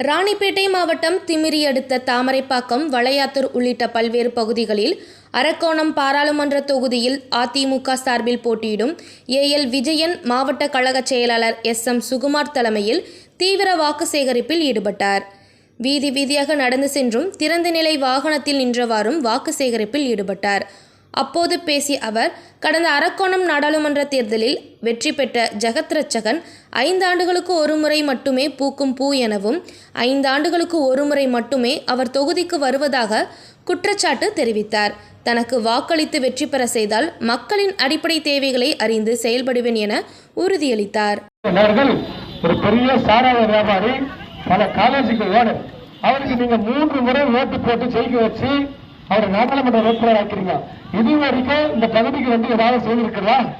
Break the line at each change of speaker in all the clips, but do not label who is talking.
ராணிப்பேட்டை மாவட்டம் திமிரி அடுத்த தாமரைப்பாக்கம் வளையாத்தூர் உள்ளிட்ட பல்வேறு பகுதிகளில் அரக்கோணம் பாராளுமன்ற தொகுதியில் அதிமுக சார்பில் போட்டியிடும் ஏஎல் விஜயன் மாவட்ட கழக செயலாளர் எஸ் எம் சுகுமார் தலைமையில் தீவிர வாக்கு சேகரிப்பில் ஈடுபட்டார். வீதி வீதியாக நடந்து சென்றும் திறந்த நிலை வாகனத்தில் நின்றவாறும் வாக்கு சேகரிப்பில் ஈடுபட்டார். அப்போது பேசிய அவர் கடந்த அரக்கோணம் நாடாளுமன்ற தேர்தலில் வெற்றி பெற்ற ஜெகத் ரட்சகன் ஐந்தாண்டுகளுக்கு ஒரு முறை மட்டுமே பூக்கும் பூ எனவும் ஐந்தாண்டுகளுக்கு ஒரு முறை மட்டுமே அவர் தொகுதிக்கு வருவதாக குற்றச்சாட்டு தெரிவித்தார். தனக்கு வாக்களித்து வெற்றி பெற செய்தால் மக்களின் அடிப்படை தேவைகளை அறிந்து செயல்படுவேன் என உறுதியளித்தார்.
ஒரு பெரிய சாராய வியாபாரி பல காலேஜுக்கு ஓனர் அவருக்கு நீங்க மூன்று முறை ஓட்டு போட்டு ஜெயிக்க வச்சு அவர் நாடாளுமன்ற வேட்பாளர் ஆக்கிறீங்க இது வரைக்கும் இந்த பகுதிக்கு வந்து ஏதாவது செய்திருக்கிறா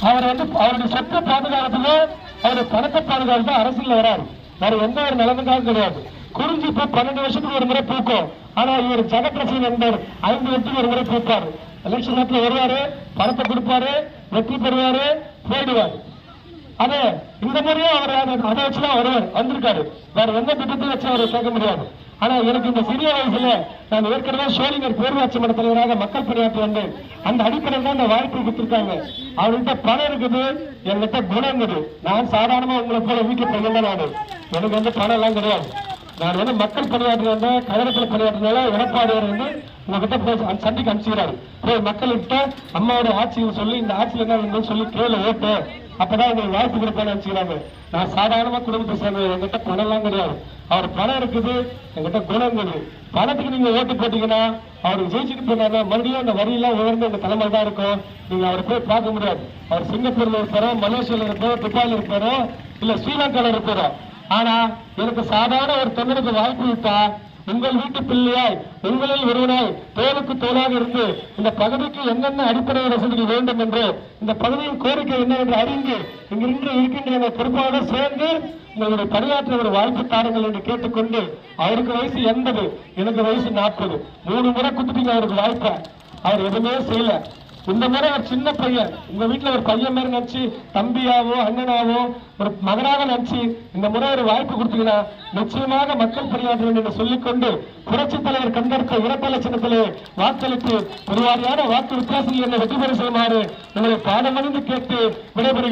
அவர் வந்து அவருடைய சொத்து பாதுகாக்கிறதுல அவருடைய பணத்தை பாதுகாக்கிறது அரசியல் வராது வேற எந்த ஒரு நிலைமைக்காகவும் கிடையாது. குறிஞ்சி பூ பன்னெண்டு வருஷத்துக்கு ஒரு முறை பூக்கும். ஆனா இவர் ஜெகத்ரசன் என்பவர் ஐந்து வருஷத்துக்கு ஒரு முறை பூப்பாரு. எலெக்ஷன் நேரத்தில் வருவாரு பணத்தை கொடுப்பாரு வெற்றி பெறுவாரு போயிடுவாரு. அதே இந்த முறையும் அவர் அதை- வச்சுதான் வருவார் வந்திருக்காரு. வேற எந்த திட்டத்தையும் வச்சு அவரை கேட்க முடியாது. ஆனா எனக்கு இந்த சிறிய வயசுல நான் ஏற்கனவே சோழிங்கர் பேரூராட்சி மன்ற தலைவராக மக்கள் பணியாற்றி வந்தேன். அந்த அடிப்படையில் தான் இந்த வாய்ப்பு கொடுத்திருக்காங்க. அவர்கிட்ட பணம் இருக்குது என்கிட்ட குணம் இருக்குது. நான் சாதாரணமா உங்களை போல வீட்டுல பையன் தான் எனக்கு வந்து பணம் எல்லாம் கிடையாது. நான் வந்து மக்கள் பணியாற்றி வந்தேன் கழகத்தில் பணியாற்றினால எடப்பாடியார் வந்து உங்ககிட்ட போய் அந்த சண்டைக்கு அனுப்பிச்சுக்கிறாரு. போய் மக்கள்கிட்ட அம்மாவோட ஆட்சியை சொல்லி இந்த ஆட்சியில் என்ன சொல்லி கேள்வி ஓட்டு. அப்பதான் உங்களுக்கு வாய்ப்பு கொடுப்பேன்னு நினைச்சுக்கிறாங்க. நான் சாதாரணமா குடும்பத்தை சேர்ந்த என்கிட்ட பணம் எல்லாம் கிடையாது. அவர் பணம் இருக்குது என்கிட்ட குணம் இருக்குது. பணத்துக்கு நீங்க ஓட்டு போட்டீங்கன்னா அவருக்கு ஜெயிச்சுட்டு போனாங்க மறுபடியும் அந்த வரியெல்லாம் உயர்ந்து அந்த தலைமை தான் இருக்கும். நீங்க அவரை போய் பார்க்க முடியாது. அவர் சிங்கப்பூர்ல இருப்பாரோ மலேசியால இருப்பாரோ துபாயில இருப்பாரோ இல்ல ஸ்ரீலங்கால இருப்பாரோ. ஆனா எனக்கு சாதாரண ஒரு தொண்டனுக்கு வாய்ப்பு விட்டா உங்கள் வீட்டு பிள்ளையாய் உங்களில் ஒருவனாய் தோலுக்கு தோலாக இருந்து இந்த பகுதிக்கு என்னென்ன அடிப்படை வசதிகள் வேண்டும் என்று இந்த பகுதியின் கோரிக்கை என்ன என்று அறிந்து இங்கிருந்து இருக்கின்ற எங்கள் பொறுப்பாளர் சேர்ந்து உங்களுடைய பணியாற்ற ஒரு வாய்ப்பு தாருங்கள் என்று கேட்டுக்கொண்டு அவருக்கு வயசு எண்பது எனக்கு வயசு நாற்பது. மூணு முறை குத்துட்டீங்க அவருக்கு வாய்ப்பை. அவர் எதுவுமே செய்யல. இந்த முறை ஒரு சின்ன பையன். உங்க வீட்டுல ஒரு பையன் மாதிரி நினைச்சு தம்பியாவோ அண்ணனாவோ ஒரு மகனாக நினைச்சு இந்த முறை ஒரு வாய்ப்பு கொடுத்தீங்கன்னா நிச்சயமாக மக்கள் பணியாற்ற என்று சொல்லிக்கொண்டு புரட்சி தலைவர் கண்டெடுத்த இரட்டை சின்னத்திலே வாக்களித்து ஒரு வாரியான வாக்கு வித்தியாசத்தில் என்ன வெற்றி பெற செய்யுமாறு உங்களை பாடமணிந்து கேட்டு விடைபெறுகிறேன்.